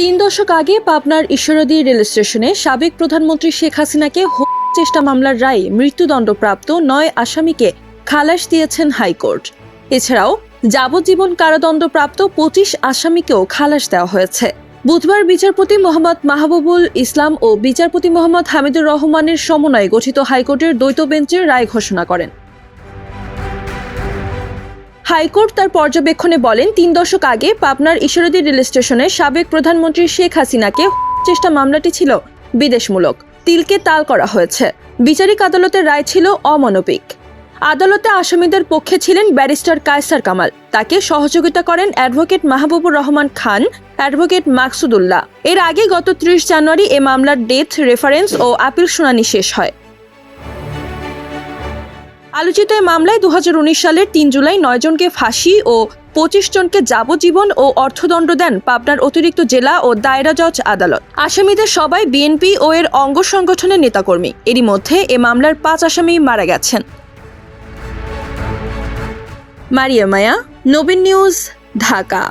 তিন দশক আগে পাবনার ঈশ্বরদী রেল স্টেশনে সাবেক প্রধানমন্ত্রী শেখ হাসিনাকে চেষ্টা মামলার রায়ে মৃত্যুদণ্ডপ্রাপ্ত নয় আসামিকে খালাস দিয়েছেন হাইকোর্ট। এছাড়াও যাবজ্জীবন কারাদণ্ডপ্রাপ্ত পঁচিশ আসামিকেও খালাস দেওয়া হয়েছে। বুধবার বিচারপতি মোহাম্মদ মাহবুবুল ইসলাম ও বিচারপতি মোহাম্মদ হামিদুর রহমানের সমন্বয়ে গঠিত হাইকোর্টের দ্বৈত বেঞ্চের রায় ঘোষণা করেন। হাইকোর্ট তার পর্যবেক্ষণে বলেন, তিন দশক আগে পাবনার ঈশ্বরদী রেল স্টেশনে সাবেক প্রধানমন্ত্রী শেখ হাসিনাকে চেষ্টা মামলাটি ছিল বিদেশমূলক। তিলকে তাল করা হয়েছে। বিচারিক আদালতের রায় ছিল অমানবিক। আদালতে আসামিদের পক্ষে ছিলেন ব্যারিস্টার কায়সার কামাল। তাকে সহযোগিতা করেন অ্যাডভোকেট মাহবুবুর রহমান খান, অ্যাডভোকেট মাকসুদুল্লাহ। এর আগে গত ত্রিশ জানুয়ারি এ মামলার ডেথ, রেফারেন্স ও আপিল শুনানি শেষ হয়। আলোচিত এই মামলায় দু হাজার উনিশ সালের তিন জুলাই নয় জনকে ফাঁসি ও পঁচিশ জনকে যাবজ্জীবন ও অর্থদণ্ড দেন পাবনার অতিরিক্ত জেলা ও দায়রা জজ আদালত। আসামিদের সবাই বিএনপি ও এর অঙ্গ সংগঠনের নেতাকর্মী। এরই মধ্যে এ মামলার পাঁচ আসামি মারা গেছেন। মারিয়া মায়া, নবীন নিউজ, ঢাকা।